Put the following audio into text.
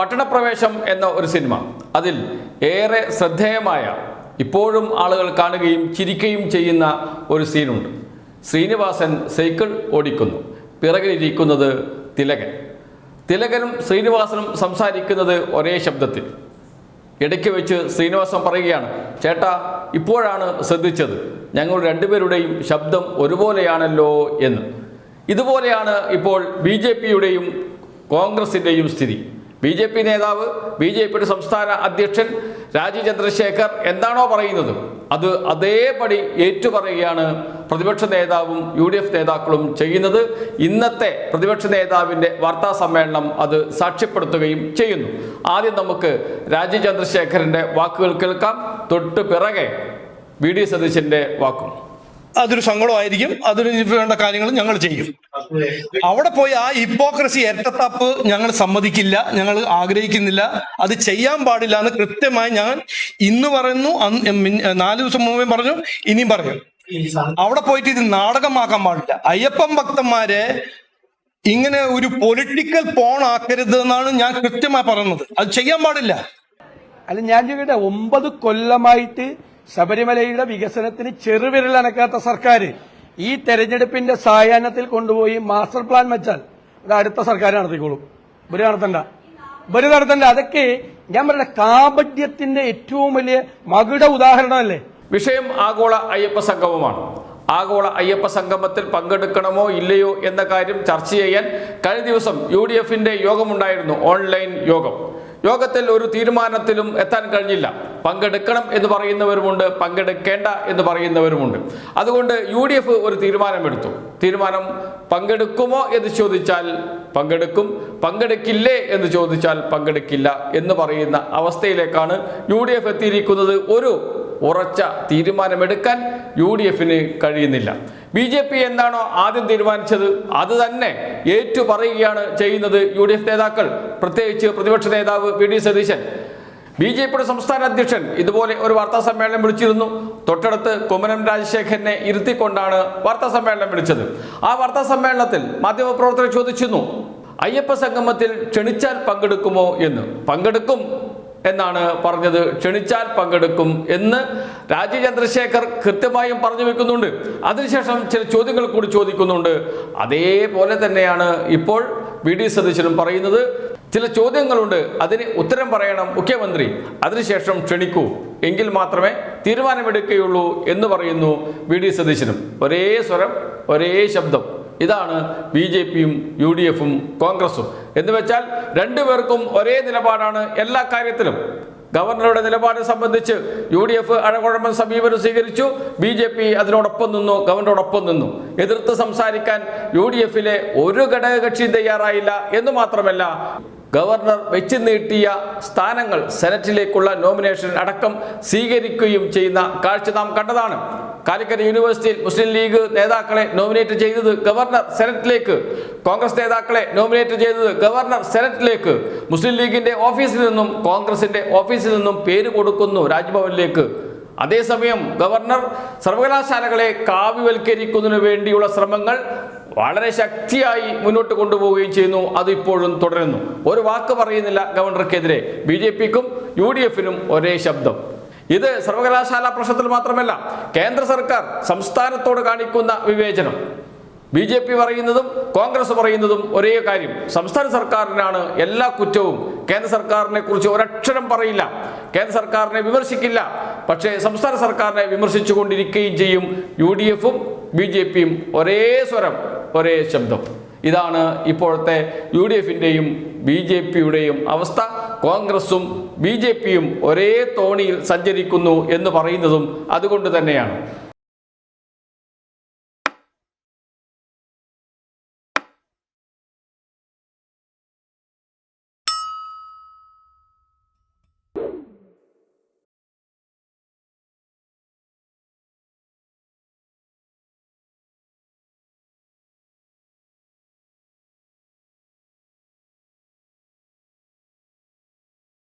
പട്ടണപ്രവേശം എന്ന ഒരു സിനിമ. അതിൽ ഏറെ ശ്രദ്ധേയമായ ഇപ്പോഴും ആളുകൾ കാണുകയും ചിരിക്കുകയും ചെയ്യുന്ന ഒരു സീനുണ്ട്. ശ്രീനിവാസൻ സൈക്കിൾ ഓടിക്കുന്നു. പിറകിലിരിക്കുന്നത് തിലകൻ. തിലകനും ശ്രീനിവാസനും സംസാരിക്കുന്നത് ഒരേ ശബ്ദത്തിൽ. ഇടയ്ക്ക് വെച്ച് ശ്രീനിവാസൻ പറയുകയാണ് ചേട്ടാ ഇപ്പോഴാണ് ശ്രദ്ധിച്ചത്. ഞങ്ങൾ രണ്ടുപേരുടെയും ശബ്ദം ഒരുപോലെയാണല്ലോ എന്ന്. ഇതുപോലെയാണ് ഇപ്പോൾ ബി കോൺഗ്രസിന്റെയും സ്ഥിതി. ബി ജെ പി നേതാവ് ബി ജെ പിയുടെ സംസ്ഥാന അധ്യക്ഷൻ രാജീവ് ചന്ദ്രശേഖർ എന്താണോ പറയുന്നത്? അത് അതേപടി ഏറ്റുപറയുകയാണ് പ്രതിപക്ഷ നേതാവും യു ഡി എഫ് നേതാക്കളും ചെയ്യുന്നത്. ഇന്നത്തെ പ്രതിപക്ഷ നേതാവിന്റെ വാർത്താ സമ്മേളനം അത് സാക്ഷ്യപ്പെടുത്തുകയും ചെയ്യുന്നു. ആദ്യം നമുക്ക് രാജീവ് ചന്ദ്രശേഖരന്റെ വാക്കുകൾ കേൾക്കാം. തൊട്ട് പിറകെ വി ഡി സതീശന്റെ വാക്കും. അതൊരു സങ്കടമായിരിക്കും. അതിന് വേണ്ട കാര്യങ്ങൾ ഞങ്ങൾ ചെയ്യും. അവിടെ പോയി ആ ഹിപ്പോക്രസി ഇരട്ടത്താപ്പ് ഞങ്ങൾ സമ്മതിക്കില്ല ഞങ്ങൾ ആഗ്രഹിക്കുന്നില്ല. അത് ചെയ്യാൻ പാടില്ല എന്ന് കൃത്യമായി ഞാൻ ഇന്ന് പറയുന്നു നാലു ദിവസം മുമ്പേ പറഞ്ഞു ഇനിയും പറഞ്ഞു അവിടെ പോയിട്ട് ഇത് നാടകമാക്കാൻ പാടില്ല. അയ്യപ്പൻ ഭക്തന്മാരെ ഇങ്ങനെ ഒരു പൊളിറ്റിക്കൽ പോൺ ആക്കരുത് എന്നാണ് ഞാൻ കൃത്യമായി പറയുന്നത്. അത് ചെയ്യാൻ പാടില്ല. അല്ല ഞാൻ ചോദിക്കട്ടെ ഒമ്പത് കൊല്ലമായിട്ട് ശബരിമലയുടെ വികസനത്തിന് ചെറുവിരൽ അനക്കാത്ത സർക്കാർ ഈ തെരഞ്ഞെടുപ്പിന്റെ സായാഹ്നത്തിൽ കൊണ്ടുപോയി മാസ്റ്റർ പ്ലാൻ വെച്ചാൽ അത് അടുത്ത സർക്കാർ നടത്തിക്കോളും. ഇവർ നടത്തണ്ട. ഇവർ നടത്തണ്ട. അതൊക്കെ ഞാൻ പറഞ്ഞ കാപട്യത്തിന്റെ ഏറ്റവും വലിയ മകുട ഉദാഹരണമല്ലേ? വിഷയം ആഗോള അയ്യപ്പ സംഗമമാണ്. ആഗോള അയ്യപ്പ സംഗമത്തിൽ പങ്കെടുക്കണമോ ഇല്ലയോ എന്ന കാര്യം ചർച്ച ചെയ്യാൻ കഴിഞ്ഞ ദിവസം യു ഡി എഫിന്റെ യോഗമുണ്ടായിരുന്നു ഓൺലൈൻ യോഗം. യോഗത്തിൽ ഒരു തീരുമാനത്തിലും എത്താൻ കഴിഞ്ഞില്ല. പങ്കെടുക്കണം എന്ന് പറയുന്നവരുമുണ്ട് പങ്കെടുക്കേണ്ട എന്ന് പറയുന്നവരുമുണ്ട്. അതുകൊണ്ട് യു ഡി എഫ് ഒരു തീരുമാനമെടുത്തു. തീരുമാനം പങ്കെടുക്കുമോ എന്ന് ചോദിച്ചാൽ പങ്കെടുക്കും പങ്കെടുക്കില്ലേ എന്ന് ചോദിച്ചാൽ പങ്കെടുക്കില്ല എന്ന് പറയുന്ന അവസ്ഥയിലേക്കാണ് യു ഡി എഫ് എത്തിയിരിക്കുന്നത്. ഒരു ഉറച്ച തീരുമാനമെടുക്കാൻ യു ഡി എഫിന് കഴിയുന്നില്ല. ബി ജെ പി എന്താണോ ആദ്യം തീരുമാനിച്ചത് അത് തന്നെ ഏറ്റു പറയുകയാണ് ചെയ്യുന്നത് യു ഡി എഫ് നേതാക്കൾ പ്രത്യേകിച്ച് പ്രതിപക്ഷ നേതാവ് V D Satheesan. B J പിയുടെ സംസ്ഥാന അധ്യക്ഷൻ ഇതുപോലെ ഒരു വാർത്താ സമ്മേളനം വിളിച്ചിരുന്നു. തൊട്ടടുത്ത് കുമ്മനം രാജശേഖരനെ ഇരുത്തിക്കൊണ്ടാണ് വാർത്താ സമ്മേളനം വിളിച്ചത്. ആ വാർത്താ സമ്മേളനത്തിൽ മാധ്യമപ്രവർത്തകർ ചോദിച്ചിരുന്നു അയ്യപ്പ സംഗമത്തിൽ ക്ഷണിച്ചാൽ പങ്കെടുക്കുമോ എന്ന്? പങ്കെടുക്കും. എന്നാണ് പറഞ്ഞത്. ക്ഷണിച്ചാൽ പങ്കെടുക്കും എന്ന് രാജീവ് ചന്ദ്രശേഖർ കൃത്യമായും പറഞ്ഞു വെക്കുന്നുണ്ട്. അതിനുശേഷം ചില ചോദ്യങ്ങൾ കൂടി ചോദിക്കുന്നുണ്ട്. അതേപോലെ തന്നെയാണ് ഇപ്പോൾ വി ഡി സതീശനും പറയുന്നത്. ചില ചോദ്യങ്ങളുണ്ട്. അതിന് ഉത്തരം പറയണം മുഖ്യമന്ത്രി. അതിനുശേഷം ക്ഷണിക്കൂ. എങ്കിൽ മാത്രമേ തീരുമാനമെടുക്കുകയുള്ളൂ എന്ന് പറയുന്നു വി ഡി സതീശനും. ഒരേ സ്വരം ഒരേ ശബ്ദം. ഇതാണ് ബി ജെ പിയും യു ഡി എഫും കോൺഗ്രസും. എന്ന് വെച്ചാൽ രണ്ടുപേർക്കും ഒരേ നിലപാടാണ് എല്ലാ കാര്യത്തിലും. ഗവർണറുടെ നിലപാട് സംബന്ധിച്ച് യു ഡി എഫ് അഴകുഴമ്പൻ സമീപനം സ്വീകരിച്ചു ബി ജെ പി അതിനോടൊപ്പം നിന്നു ഗവർണറോടൊപ്പം നിന്നു. എതിർത്ത് സംസാരിക്കാൻ യു ഡി എഫിലെ ഒരു ഘടകകക്ഷിയും തയ്യാറായില്ല എന്ന് മാത്രമല്ല ഗവർണർ വെച്ച് നീട്ടിയ സ്ഥാനങ്ങൾ സെനറ്റിലേക്കുള്ള നോമിനേഷൻ അടക്കം സ്വീകരിക്കുകയും ചെയ്യുന്ന കാഴ്ച നാം കണ്ടതാണ്. കാലിക്കറ്റ് യൂണിവേഴ്സിറ്റിയിൽ മുസ്ലിം ലീഗ് നേതാക്കളെ നോമിനേറ്റ് ചെയ്തത് ഗവർണർ സെനറ്റിലേക്ക്. കോൺഗ്രസ് നേതാക്കളെ നോമിനേറ്റ് ചെയ്തത് ഗവർണർ സെനറ്റിലേക്ക്. മുസ്ലിം ലീഗിന്റെ ഓഫീസിൽ നിന്നും കോൺഗ്രസിന്റെ ഓഫീസിൽ നിന്നും പേര് കൊടുക്കുന്നു രാജ്ഭവനിലേക്ക്. അതേസമയം ഗവർണർ സർവകലാശാലകളെ കാവ്യവൽക്കരിക്കുന്നതിന് വേണ്ടിയുള്ള ശ്രമങ്ങൾ വളരെ ശക്തിയായി മുന്നോട്ട് കൊണ്ടുപോവുകയും ചെയ്യുന്നു. അത് ഇപ്പോഴും തുടരുന്നു. ഒരു വാക്ക് പറയുന്നില്ല ഗവർണർക്കെതിരെ. ബി ജെ പിക്കും യു ഡി എഫിനും ഒരേ ശബ്ദം. ഇത് സർവകലാശാല പ്രശ്നത്തിൽ മാത്രമല്ല കേന്ദ്ര സർക്കാർ സംസ്ഥാനത്തോട് കാണിക്കുന്ന വിവേചനം. ബി ജെ പി പറയുന്നതും കോൺഗ്രസ് പറയുന്നതും ഒരേ കാര്യം. സംസ്ഥാന സർക്കാരിനാണ് എല്ലാ കുറ്റവും കേന്ദ്ര സർക്കാരിനെ കുറിച്ച് ഒരക്ഷരം പറയില്ല. കേന്ദ്ര സർക്കാരിനെ വിമർശിക്കില്ല. പക്ഷേ സംസ്ഥാന സർക്കാരിനെ വിമർശിച്ചു കൊണ്ടിരിക്കുകയും ചെയ്യും യു ഡി എഫും ബി ജെ പിയും ഒരേ സ്വരം ഒരേ ശബ്ദം. ഇതാണ് ഇപ്പോഴത്തെ യു ഡി എഫിന്റെയും ബി ജെ പിയുടെയും അവസ്ഥ. കോൺഗ്രസും ബി ജെ പിയും ഒരേ തോണിയിൽ സഞ്ചരിക്കുന്നു എന്ന് പറയുന്നതും അതുകൊണ്ട് തന്നെയാണ്.